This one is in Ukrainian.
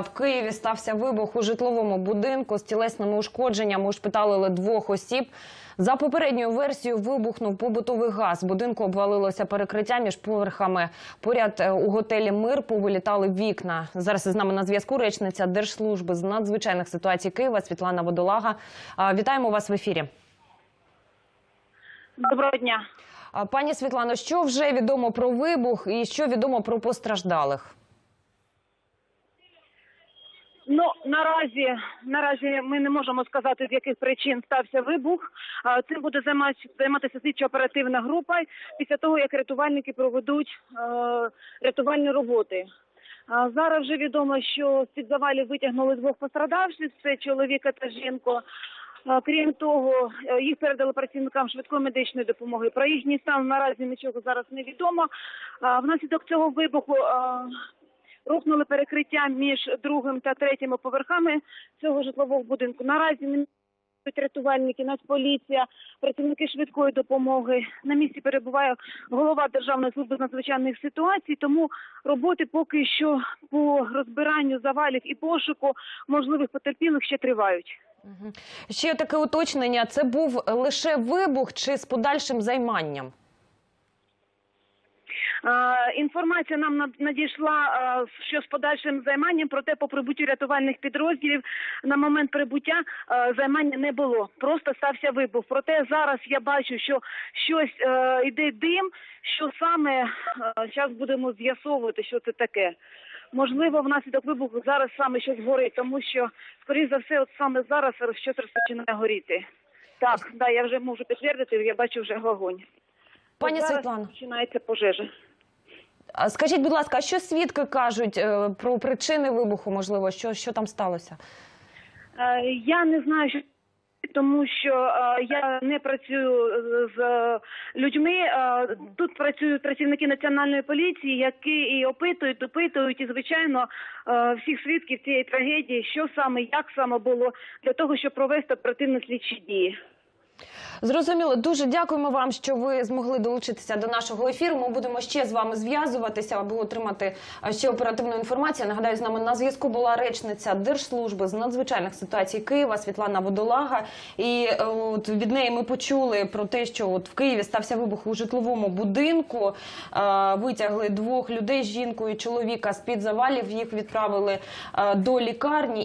В Києві стався вибух у житловому будинку з тілесними ушкодженнями. Ушпиталили двох осіб. За попередньою версією вибухнув побутовий газ. Будинку обвалилося перекриття між поверхами. Поряд е, у готелі Мир повилітали вікна. Зараз із нами на зв'язку речниця Держслужби з надзвичайних ситуацій Києва Світлана Водолага. Вітаємо вас в ефірі. Доброго дня. Пані Світлано, що вже відомо про вибух і що відомо про постраждалих? Ну наразі наразі ми не можемо сказати, з яких причин стався вибух. Цим буде займатися займатися слідчо-оперативна група після того, як рятувальники проведуть е, рятувальні роботи. Зараз вже відомо, що з під завалів витягнули двох пострадавших. Це чоловіка та жінку. Крім того, е, їх передали працівникам швидкої медичної допомоги. Про їхній стан наразі нічого зараз не відомо. Внаслідок цього вибуху рухнули перекриття між другим та третіми поверхами цього житлового будинку. Наразі не рятувальники, Нацполіція, працівники швидкої допомоги. На місці перебуває голова Державної служби з надзвичайних ситуацій. Тому роботи поки що по розбиранню завалів і пошуку можливих потерпілих ще тривають. Ще таке уточнення: це був лише вибух чи з подальшим займанням? Е, Інформація нам над- надійшла, е, що з подальшим займанням, проте по прибуттю рятувальних підрозділів на момент прибуття е, займання не було. Просто стався вибух. Проте зараз я бачу, що щось йде дим. Що саме зараз будемо з'ясовувати, що це таке. Можливо, внаслідок вибуху зараз саме щось горить, тому що, скоріш за все, от саме зараз щось розпочинає горіти. Так, да, я вже можу підтвердити, я бачу вже вогонь. Пані зараз починається пожежа. Скажіть, будь ласка, а що свідки кажуть е, про причини вибуху? Можливо, що, що там сталося? Е, Я не знаю, що тому що е, я не працюю з людьми. Тут працюють працівники національної поліції, які і опитують, допитують, і звичайно всіх свідків цієї трагедії, що саме, як саме було для того, щоб провести оперативно-слідчі дії. Зрозуміло, дуже дякуємо вам, що ви змогли долучитися до нашого ефіру. Ми будемо ще з вами зв'язуватися, аби отримати е, ще оперативну інформацію. Нагадаю, з нами на зв'язку була речниця Держслужби з надзвичайних ситуацій Києва Світлана Водолага. І е, от від неї ми почули про те, що от в Києві стався вибух у житловому будинку. Е, Витягли двох людей, жінку і чоловіка з під завалів. Їх відправили до лікарні.